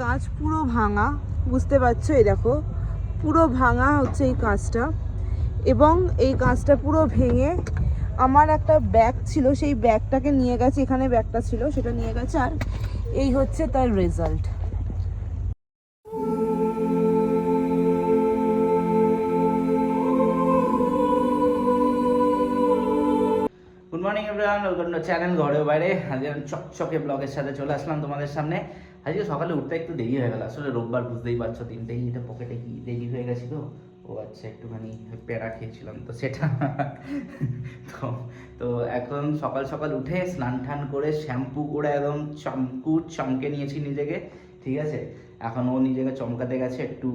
কাঁচ পুরো ভাঙা, বুঝতে পারছ? এই দেখো, পুরো ভাঙা হচ্ছে এই কাজটা এবং এই কাজটা পুরো ভেঙে আমার একটা ব্যাগ ছিল, সেই ব্যাগটাকে নিয়ে গেছে, এখানে ব্যাগটা ছিল, সেটা নিয়ে গেছে আর এই হচ্ছে তার result good morning everyone welcome to channel ঘরে বাইরে আজকে চকচকে ব্লগের সাথে চলে আসলাম তোমাদের সামনে। আজকে সকালে উঠতে একটু দেরি হয়ে গেল। আসলে রোববার বুঝতেই পারছ, তিনটেই এটা পকেটে কি দেরি হয়ে গেছিল, ও আচ্ছা একটুখানি প্যারা খেয়েছিলাম তো সেটা। তো তো এখন সকাল সকাল উঠে স্নান টান করে শ্যাম্পু করে একদম চমকু, চমকে নিয়েছি নিজেকে, ঠিক আছে? এখন ও নিজেকে চমকাতে গেছে, একটু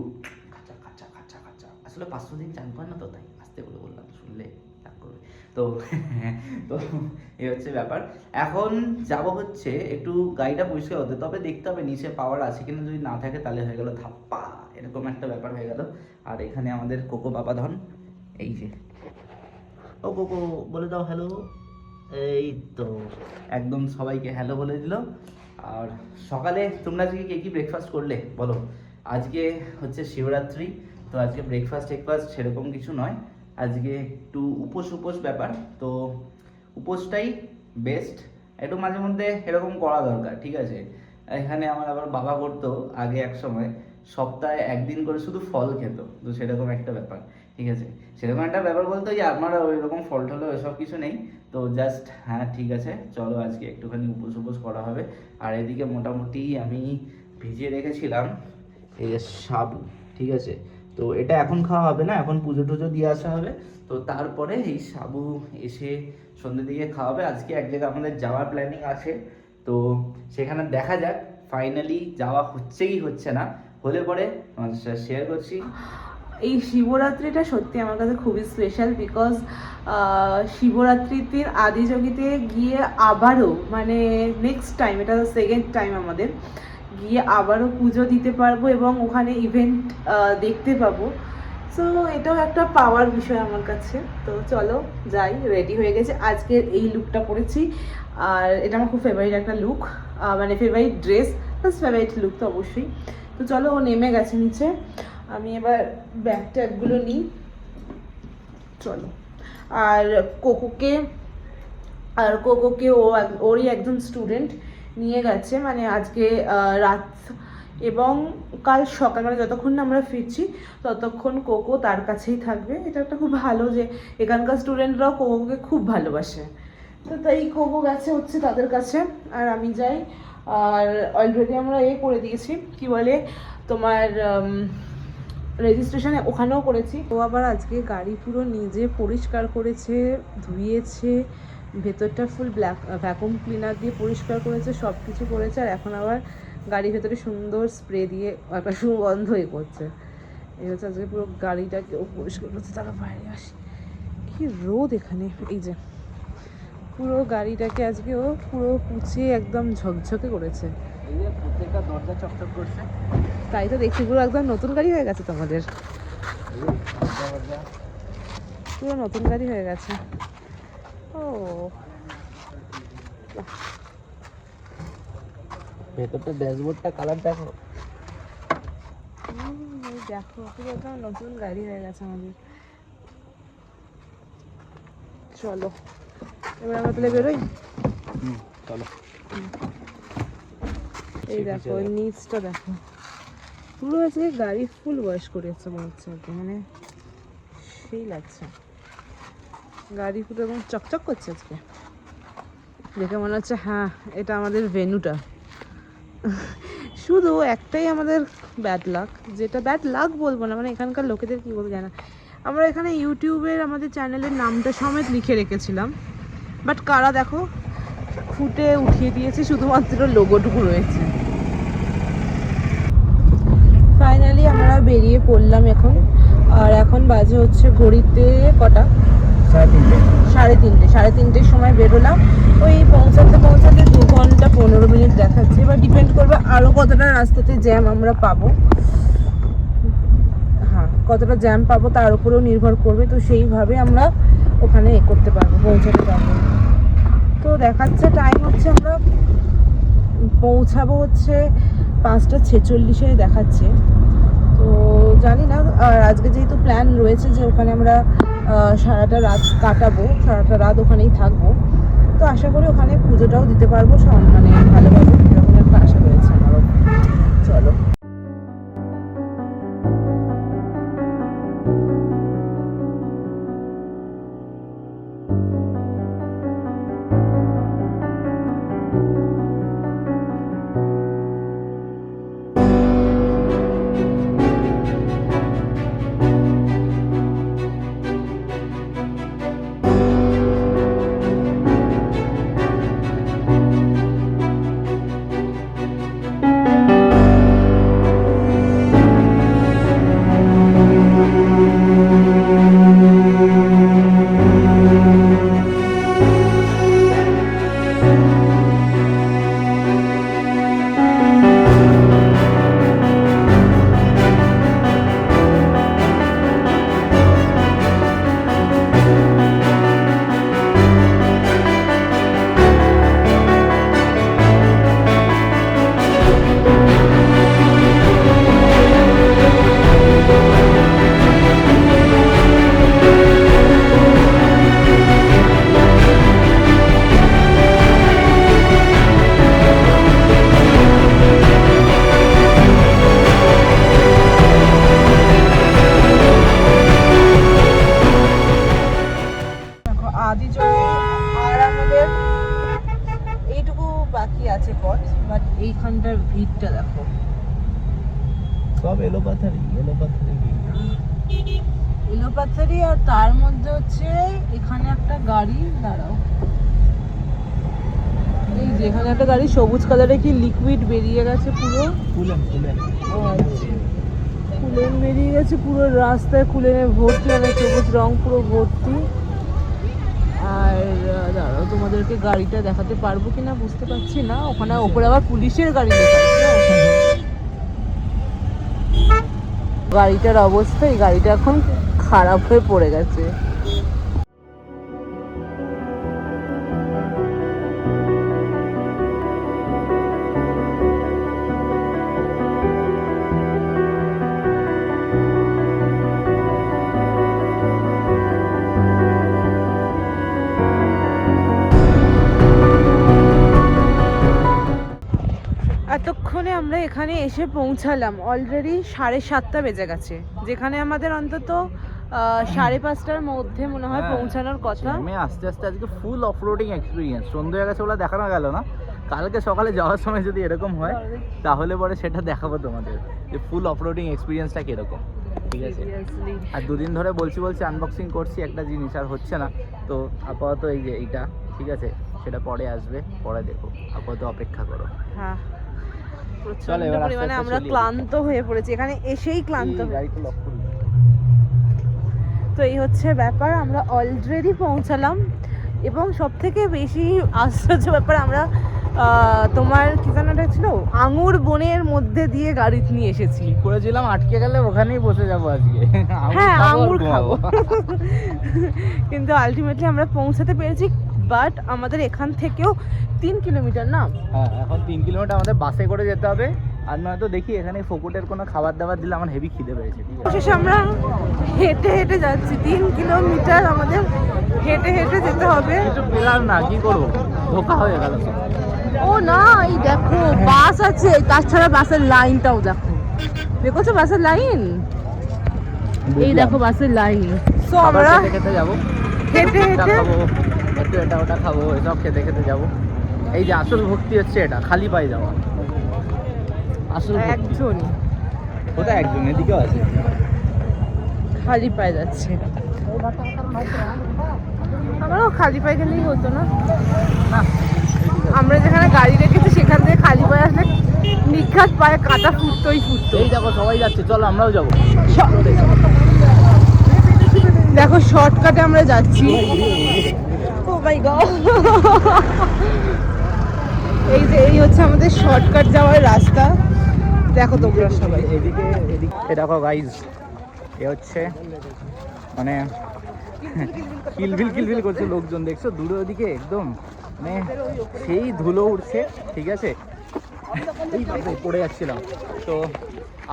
খাঁচা খাঁচা খাঁচা খাঁচা আসলে পাঁচশো দিন চান করে না তো তাই? আস্তে করে বললাম, শুনলে। তো তো এই হচ্ছে ব্যাপার। এখন যাব হচ্ছে একটু গাড়িটা পরিষ্কার হতে তবে দেখতে হবে নিচে পাওয়ার আছে কিনা যদি না থাকে তাহলে হয়ে গেল ধাপ্পা। এরকম একটা ব্যাপার হয়ে গেল। আর এখানে আমাদের কোকো বাবা ধন। এই যে। ও কোকো, বলে দাও হ্যালো এই তো, একদম সবাইকে হ্যালো বলে দিল। আর সকালে তোমরা আজকে কে, কি ব্রেকফাস্ট করলে? বলো। আজকে হচ্ছে শিবরাত্রি। তো আজকে ব্রেকফাস্ট টেকফাস্ট সেরকম কিছু নয়। আজকে একটু উপোস উপোস ব্যাপার। তো উপোসটাই বেস্ট একটু মাঝে মধ্যে এরকম করা দরকার, ঠিক আছে? এখানে আমার আবার বাবা করতো আগে এক সময়, সপ্তাহে একদিন করে শুধু ফল খেত। তো সেরকম একটা ব্যাপার, ঠিক আছে? সেরকম একটা ব্যাপার বলতে যে আমার ওই রকম ফল টল ওইসব কিছু নেই। তো জাস্ট হ্যাঁ ঠিক আছে, চলো আজকে একটুখানি উপোস উপোস করা হবে। আর এদিকে মোটামুটি আমি ভিজিয়ে রেখেছিলাম, এই যে সাবু, ঠিক আছে? তো এটা এখন খাওয়া হবে না, এখন পুজো টুজো দিয়ে আসা হবে। তো তারপরে এই সাবু এসে সন্ধ্যের দিকে খাওয়া হবে আজকে এক জায়গায় আমাদের যাওয়ার প্ল্যানিং আছে। তো সেখানে দেখা যাক ফাইনালি যাওয়া হচ্ছে কি হচ্ছে না। হলে পরে তোমাদের সাথে শেয়ার করছি। এই শিবরাত্রিটা সত্যি আমার কাছে খুবই স্পেশাল বিকজ শিবরাত্রিতে আদিযোগীতে গিয়ে আবারও মানে নেক্সট টাইম এটা সেকেন্ড টাইম আমাদের। গিয়ে আবারও পুজো দিতে পারব এবং ওখানে ইভেন্ট দেখতে পাবো। সো এটাও একটা পাওয়ার বিষয় আমার কাছে। তো চলো, যাই রেডি হয়ে গেছে। আজকের এই লুকটা পরেছি। আর এটা আমার খুব ফেভারিট একটা লুক মানে favourite dress plus favourite look তো অবশ্যই। তো চলো, ও নেমে গেছে নিচে। আমি এবার ব্যাগ ট্যাগগুলো নিই। চলো। আর কোকোকে আর কোকোকে ও ওরই একজন স্টুডেন্ট নিয়ে গেছে মানে আজকে রাত এবং কাল সকাল মানে যতক্ষণ না আমরা ফিরছি, ততক্ষণ কোকো তার কাছেই থাকবে। এটা একটা খুব ভালো যে এখানকার স্টুডেন্টরাও কোকোকে খুব ভালোবাসে। তো তাই কোকো গেছে হচ্ছে তাদের কাছে, আর আমি যাই। আর অলরেডি আমরা এ করে দিয়েছি, কি বলে, তোমার রেজিস্ট্রেশনে ওখানেও করেছি। ও আবার আজকে গাড়ি পুরো নিজে পরিষ্কার করেছে ধুইয়েছে ভেতরটা ফুল ব্ল্যাক ভ্যাকুম ক্লিনার দিয়ে পরিষ্কার করেছে সব কিছু করেছে আর এখন আবার গাড়ির ভেতরে সুন্দর স্প্রে দিয়ে একটা সুগন্ধ এ করছে। এই হচ্ছে আজকে পুরো গাড়িটাকে ও পরিষ্কার করছে তারা বাইরে আসে। কি রোদ এখানে এই যে। পুরো গাড়িটাকে আজকে ও পুরো পুছিয়ে একদম ঝকঝকে করেছে। এই যে প্রত্যেকটা দরজা চকচক করছে। তাই তো দেখছি পুরো একদম নতুন গাড়ি হয়ে গেছে তোমাদের। পুরো নতুন গাড়ি হয়ে গেছে। ভেতরটা ড্যাশবোর্ডটা কালার দেখো। হুম, দেখো পুরো একদম নতুন গাড়ি হয়ে গেছে আমাদের। চলো এবার আমরা তাহলে বেরোই? চলো। এই দেখো নিচটা দেখো। পুরো আজকে গাড়ি ফুল ওয়াশ করেছে মনে হচ্ছে মানে সেই লাগছে। গাড়ি পুরো এবং চকচক করছে আজকে। দেখে মনে হচ্ছে হ্যাঁ এটা আমাদের ভেনুটা শুধু একটাই আমাদের ব্যাড লাক যেটা ব্যাড লাক বলব না মানে এখানকার লোকেদের কি বলব জানা আমরা এখানে ইউটিউবের আমাদের চ্যানেলের নামটা সমেত লিখে রেখেছিলাম। বাট কারা দেখো ফুটে উঠিয়ে দিয়েছে, শুধুমাত্র লোগোটুকু রয়েছে। ফাইনালি আমরা বেরিয়ে পড়লাম এখন। আর এখন বাজে হচ্ছে ঘড়িতে কটা? সাড়ে তিনটে। সাড়ে তিনটে তিনটের সময় বেরোলাম। ওই পৌঁছাতে পৌঁছাতে দু ঘণ্টা পনেরো মিনিট দেখাচ্ছে। এবার ডিপেন্ড করবে আরও কতটা রাস্তাতে জ্যাম আমরা পাবো। হ্যাঁ কতটা জ্যাম পাবো তার উপরেও নির্ভর করবে। তো সেইভাবে আমরা ওখানে এ করতে পারব, পৌঁছাতে পারব। তো দেখাচ্ছে টাইম হচ্ছে আমরা পৌঁছাবো হচ্ছে পাঁচটা ছেচল্লিশে দেখাচ্ছে। তো জানি না, আর আজকে যেহেতু প্ল্যান রয়েছে যে ওখানে আমরা সারাটা রাত কাটাবো, সারাটা রাত ওখানেই থাকব। তো আশা করি ওখানে পুজোটাও দিতে পারব মানে ভালোভাবে। গাড়ি দাঁড়াও। এই যে এখানে একটা গাড়ি সবুজ কালারে কি লিকুইড বেরিয়ে গেছে পুরো? ফুলেন কুলেন। বেরিয়ে গেছে পুরো রাস্তায় কুলেনে ভর্তি মানে সবুজ রং পুরো ভর্তি। আর দাঁড়াও তোমাদেরকে গাড়িটা দেখাতে পারব কিনা বুঝতে পারছি না। ওখানে ওপরে আবার পুলিশের গাড়ি লেখা গাড়িটার অবস্থা এই গাড়িটা এখন খারাপ হয়ে পড়ে গেছে। এসে পৌঁছালাম। অলরেডি সাড়ে সাতটা বেজে গেছে। যেখানে আমাদের অন্তত সাড়ে পাঁচটার মধ্যে মনে হয় হ্যাঁ, পৌঁছানোর কথা। আমি আস্তে আস্তে আজকে ফুল অফরোডিং এক্সপিরিয়েন্স সন্ধ্যে গেছে বলে দেখানো গেল না। কালকে সকালে যাওয়ার সময় যদি এরকম হয় তাহলে পরে সেটা দেখাবো তোমাদের। যে ফুল অফরোডিং এক্সপিরিয়েন্সটা কীরকম। ঠিক আছে? আর দুদিন ধরে বলছি বলছি আনবক্সিং করছি একটা জিনিস আর হচ্ছে না। তো আপাতত এই যে এইটা ঠিক আছে? সেটা পরে আসবে পরে দেখো। আপাতত অপেক্ষা করো। হ্যাঁ। প্রচণ্ড পরিমাণে আমরা ক্লান্ত হয়ে পড়েছি। এখানে এসেই ক্লান্ত হয়ে তো এই হচ্ছে ব্যাপার আমরা অলরেডি পৌঁছালাম। এবং সব থেকে বেশি আশ্চর্য ব্যাপার আমরা আহ, তোমার কি একটা ছিল? আঙুর বনের মধ্যে দিয়ে গাড়ি নিয়ে এসেছি। করেছিলাম আটকে গেলে ওখানেই বসে যাব আজকে। হ্যাঁ আঙুর খাব। কিন্তু আলটিমেটলি আমরা পৌঁছাতে পেরেছি বাট আমাদের এখান থেকেও তিন কিলোমিটার না? হ্যাঁ এখন তিন কিলোমিটার আমাদের বাসে করে যেতে হবে। আর নয়তো দেখি এখানে ফকুটের কোনো খাবার দাবার দিলে আমার হেভি খিদে পেয়েছে ঠিক আছে? শেষে আমরা হেঁটে হেঁটে যাচ্ছি। তিন কিলোমিটার আমাদের হেঁটে হেঁটে যেতে হবে। পেলাম না কি করব? ধোকা হয়ে গেল ও না এই দেখো বাস আছে। তাছাড়া বাসের লাইনটাও দেখো। দেখেছ বাসের লাইন? এই দেখো বাসের লাইন। খাবার আমরা হেঁটে হেঁটে একটু এটা ওটা খাব এসব খেতে খেতে যাব। এই যে আসল ভক্তি হচ্ছে এটা খালি পায়ে যাওয়া। আসল একজন। কোথায় একজন? এদিকেও আছে। খালি পায়ে যাচ্ছে। আমারও খালি পায়ে গেলেই হতো না। আমরা যেখানে গাড়ি রেখেছি সেখান থেকে খালি পায়ে আসলে নিখাত পায়ে কাটা ফুটতোই ফুটতো। এই দেখো সবাই যাচ্ছে। চলো আমরাও যাব। দেখো শর্টকাটে আমরা যাচ্ছি। মাই গড এই যে, এই হচ্ছে আমাদের শর্টকাট যাওয়ার রাস্তা। দেখো তোমরা সবাই। এদিকে এদিকে দেখো গাইজ এ হচ্ছে মানে কিলবিল কিলবিল করছে লোকজন, দেখছ? দূরে ওদিকে একদম মানে সেই ধুলো উঠছে, ঠিক আছে? পড়ে যাচ্ছিলাম। তো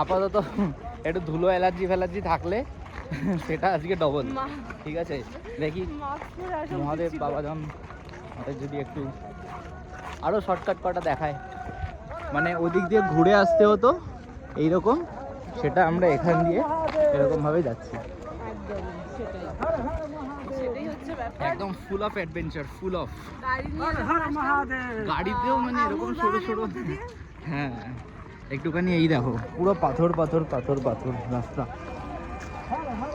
আপাতত একটু ধুলো, অ্যালার্জি ফ্যালার্জি থাকলে সেটা আজকে ডবল ঠিক আছে? দেখি। মহাদেব বাবাধাম আমাদের যদি একটু আরও শর্টকাট কটা দেখায়। মানে ওদিক দিয়ে ঘুরে আসতে হতো এইরকম। সেটা আমরা এখান দিয়ে এরকমভাবে যাচ্ছি। একদম full of adventure full of গাড়িতেও মানে এরকম সরু সরু। হ্যাঁ একটুখানি এই দেখো পুরো পাথর পাথর পাথর পাথর রাস্তা।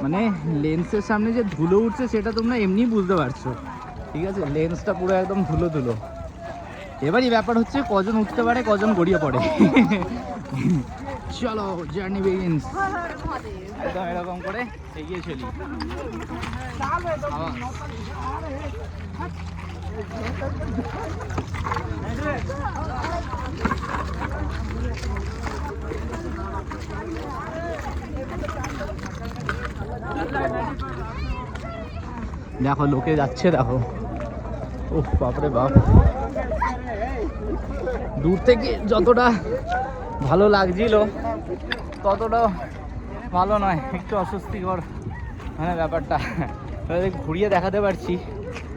মানে লেন্সের সামনে যে ধুলো উঠছে সেটা তোমরা এমনি বুঝতে পারছ। ঠিক আছে? লেন্সটা পুরো একদম ধুলো ধুলো। এবারই ব্যাপার হচ্ছে কজন উঠতে পারে, কজন গড়িয়ে পড়ে। চলো জার্নি বিগিনস একদম এরকম করে এগিয়ে চলি। দেখো, লোকে যাচ্ছে, দেখো। ও বাপরে বাপ। দূর থেকে যতটা ভালো লাগছিল ততটা ভালো নয়। একটু অস্বস্তিকর মানে ব্যাপারটা। ঘুরিয়ে দেখাতে পারছি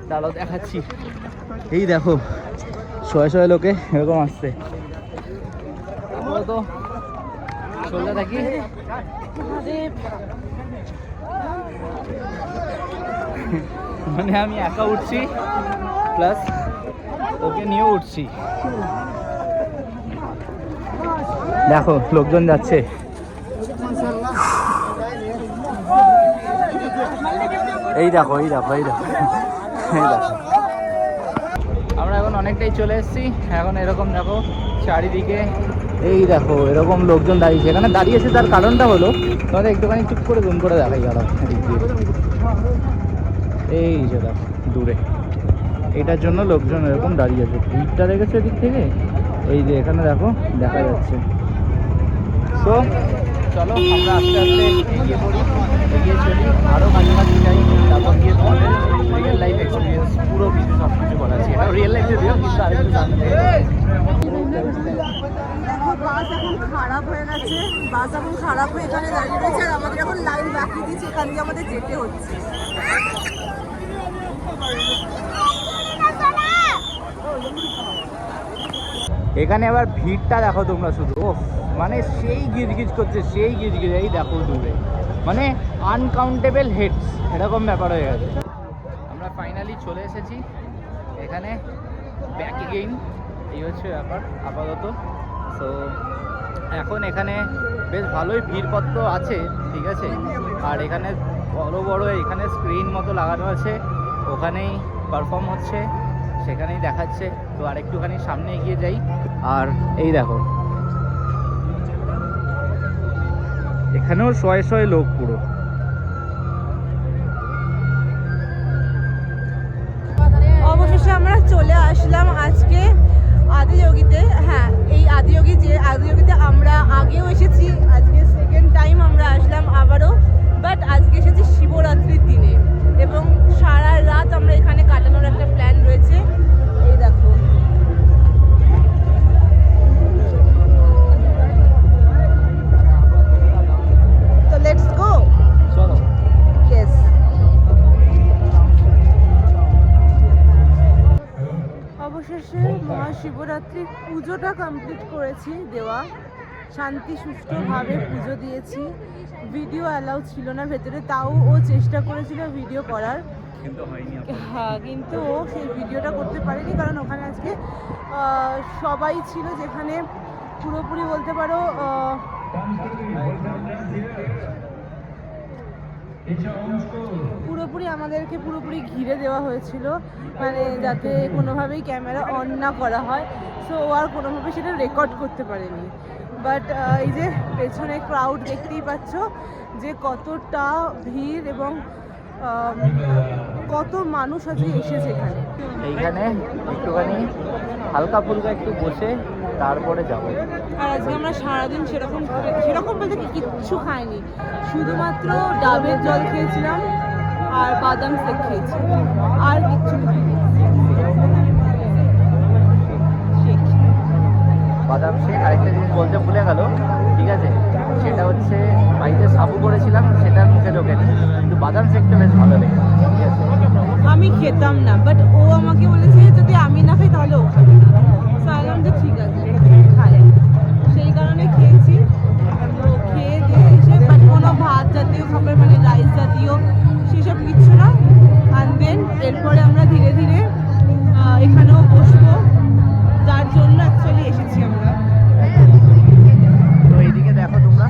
তাহলেও দেখাচ্ছি। এই দেখো, শয়ে শয়ে লোকে এরকম আসছে। তো চলতে থাকি। মানে আমি একা উঠছি প্লাস ওকে নিয়েও উঠছি। দেখো, লোকজন যাচ্ছে। এই দেখো এই দেখো এই দেখো। এই দেখো। আমরা এখন অনেকটাই চলে এসেছি। এখন এরকম দেখো, চারিদিকে এই দেখো, এরকম লোকজন দাঁড়িয়েছে। এখানে দাঁড়িয়েছে তার কারণটা হলো, তোমাদের একটুখানি চুপ করে জুম করে দেখাই দিয়ে। এই যে দেখো, দূরে। এটার জন্য লোকজন এরকম দাঁড়িয়ে আছে। ভিড়টা দেখেছ এদিক থেকে। এই যে এখানে দেখো, দেখা যাচ্ছে। তো চলো আমরা আস্তে আস্তে এগিয়ে পড়ি, এগিয়ে চলি। আরও কাছাকাছি যাই, তারপর গিয়ে তোমাদের রিয়েল লাইফ এক্সপিরিয়েন্স পুরো কিছু সব কিছু আছে। এটা রিয়েল লাইফে দিও কিন্তু জানতে দেখো। বাস এখন খারাপ হয়ে গেছে। বাস এখন খারাপ হয়ে এখানে দাঁড়িয়ে রয়েছে, আর আমাদের এখন লাইন বাকি দিয়েছে। এখান দিয়ে আমাদের যেতে হচ্ছে। এখানে আবার ভিড়টা দেখো তোমরা শুধু ও মানে সেই গিজগিজ করছে, সেই গিজগিজ, এই দেখো দূরে। মানে আনকাউন্টেবল হেডস এরকম ব্যাপার হয়ে গেছে। আমরা ফাইনালি চলে এসেছি। এখানে ব্যাক এগেইন এই হচ্ছে ব্যাপার, আপাতত। তো এখন এখানে বেশ ভালোই ভিড়পত্র আছে, ঠিক আছে? আর এখানে বড় বড় এখানে স্ক্রিন মতো লাগানো আছে। ওখানেই পারফর্ম হচ্ছে। সেখানেই দেখাচ্ছে। তো আর একটুখানি সামনে এগিয়ে যাই। আর এই দেখো। এখানেও শয়ে শয়ে লোক পুরো। অবশেষে আমরা চলে আসলাম আজকে আদিযোগীতে হ্যাঁ এই আদিযোগী যে আদিযোগীতে আমরা আগেও এসেছি। আজকে সেকেন্ড টাইম আমরা আসলাম আবারও। বাট আজকে এসেছি শিবরাত্রির দিনে। এবং সারা রাত আমরা এখানে কাটানোর একটা প্ল্যান রয়েছে। করেছি দেওয়া। শান্তি সুষ্ঠুভাবে পুজো দিয়েছি। ভিডিও অ্যালাউ ছিল না ভেতরে তাও ও চেষ্টা করেছিল ভিডিও করার। হ্যাঁ কিন্তু ও সেই ভিডিওটা করতে পারেনি কারণ ওখানে আজকে সবাই ছিল যেখানে পুরোপুরি বলতে পারো পুরোপুরি আমাদেরকে পুরোপুরি ঘিরে দেওয়া হয়েছিল মানে যাতে কোনোভাবেই ক্যামেরা অন না করা হয়। সো ও আর কোনোভাবে সেটা রেকর্ড করতে পারেনি। বাট এই যে পেছনে ক্রাউড দেখতেই পাচ্ছ যে কতটা ভিড় এবং কত মানুষ আজকে এসেছে এখানে। এইখানে একটুখানি হালকা ফুলকা একটু বসে তারপরে যাব। আর আজকে আমরা সারাদিন সেরকম সেরকম বলতে কিচ্ছু খাইনি। শুধুমাত্র ডাবের জল খেয়েছিলাম। আর বাদাম শেক খেয়েছি। আর কিছু বাদাম শেক আরেকটা জিনিস বলতে ভুলে গেল ঠিক আছে? সেটা হচ্ছে বাড়িতে সাবু করেছিলাম সেটা মুখে ঢোকেনি কিন্তু বাদাম শেকটা বেশ ভালো ঠিক আছে? আমি খেতাম না বাট ও আমাকে বলেছে যদি আমি না খাই তাহলে ও খাবে। যে ঠিক আছে খায়। সেই কারণে খেয়েছি। খেয়ে দিয়ে এসে বাট কোনো ভাত জাতীয় খাবার মানে রাইস জাতীয় সেসব কিচ্ছু না অ্যান্ড দেন এরপরে আমরা ধীরে ধীরে এখানেও বসবো। যার জন্য অ্যাকচুয়ালি এসেছি আমরা। তো এইদিকে দেখো তোমরা।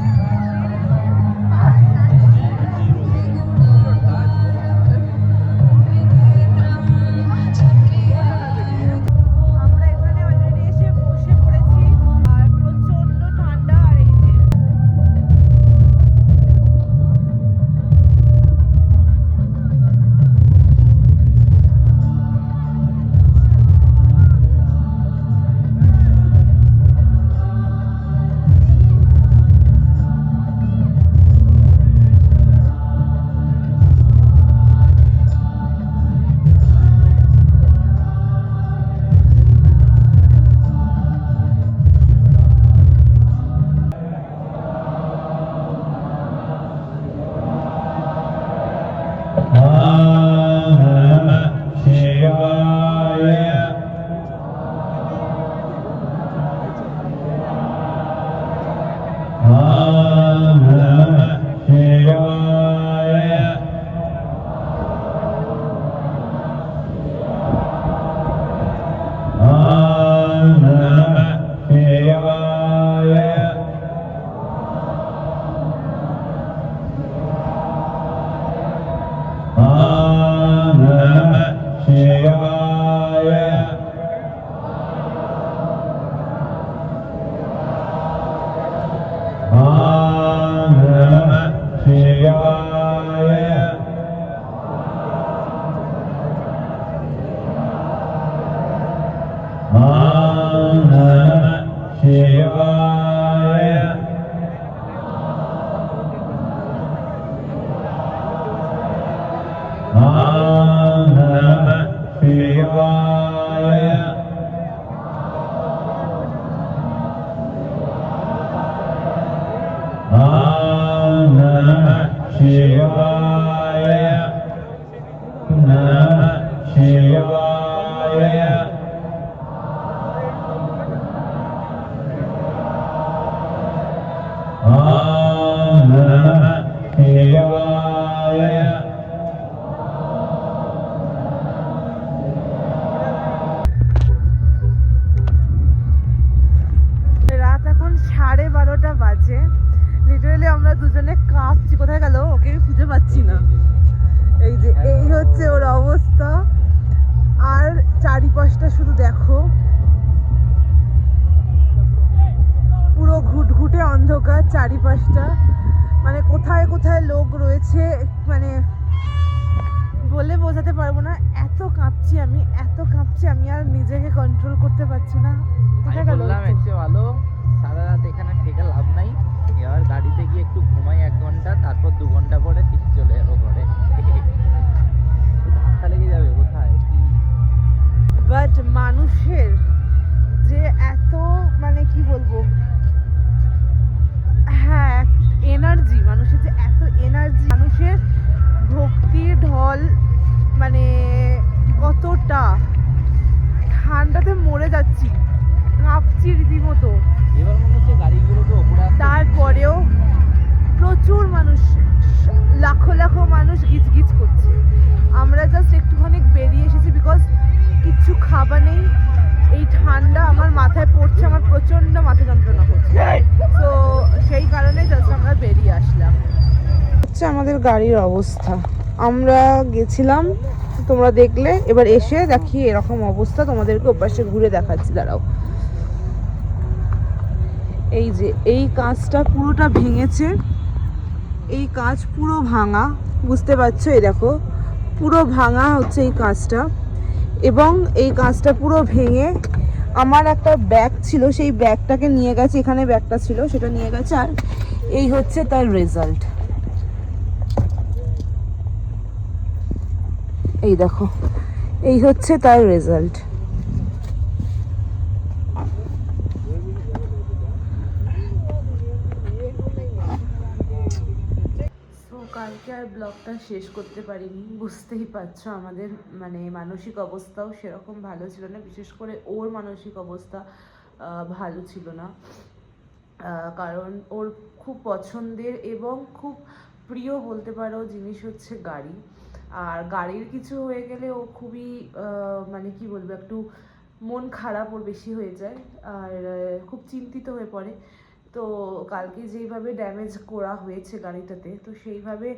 চারিপাশটা। মানে কোথায় কোথায় লোক রয়েছে মানে বলে বোঝাতে পারব না। এত কাঁপছি আমি এত কাঁপছি আমি আর নিজেকে কন্ট্রোল করতে পারছি না। কোথায় গেল ভালো সারা রাত এখানে থেকে লাভ নাই। এবার গাড়িতে গিয়ে একটু ঘুমাই এক ঘণ্টা তারপর দু ঘণ্টা পরে ঠিক চলে যাব ঘরে। ধাক্কা লেগে যাবে কোথায় বাট মানুষের যে এত মানে কি বলব? এনার্জি মানুষের যে এত এনার্জি মানুষের ভক্তির ঢল মানে কতটা হচ্ছে আমাদের গাড়ির অবস্থা। আমরা গেছিলাম, তোমরা দেখলে, এবার এসে দেখি এরকম অবস্থা, তোমাদেরকে ওপাশে ঘুরে দেখাচ্ছি, দাঁড়াও। এই যে, এই কাঁচটা পুরোটা ভেঙেছে, এই কাঁচ পুরো ভাঙা, বুঝতে পারছ? এই দেখো, পুরো ভাঙা হচ্ছে এই কাঁচটা, এবং এই কাঁচটা পুরো ভেঙে আমার একটা ব্যাগ ছিল, সেই ব্যাগটাকে নিয়ে গেছে, এখানে ব্যাগটা ছিল, সেটা নিয়ে গেছে, আর এই হচ্ছে তার রেজাল্ট এই দেখো, এই হচ্ছে তার রেজাল্ট কালকে আর ব্লগটা শেষ করতে পারিনি, বুঝতেই পারছ আমাদের মানে মানসিক অবস্থাও সেরকম ভালো ছিল না, বিশেষ করে ওর মানসিক অবস্থা ভালো ছিল না। কারণ ওর খুব পছন্দের এবং খুব প্রিয় বলতে পারো জিনিস হচ্ছে গাড়ি। আর গাড়ির কিছু হয়ে গেলে ও খুবই মানে কি বলব, একটু মন খারাপ ওর বেশি হয়ে যায় আর খুব চিন্তিত হয়ে পড়ে। তো কালকে যেইভাবে ড্যামেজ করা হয়েছে গাড়িটাতে, তো সেইভাবে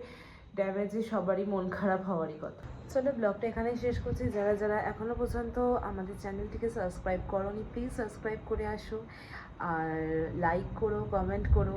ড্যামেজে সবারই মন খারাপ হওয়ারই কথা। চলো ব্লগটা এখানেই শেষ করছি। যারা যারা এখনও পর্যন্ত আমাদের চ্যানেলটিকে সাবস্ক্রাইব করোনি প্লিজ সাবস্ক্রাইব করে আসো। আর লাইক করো কমেন্ট করো।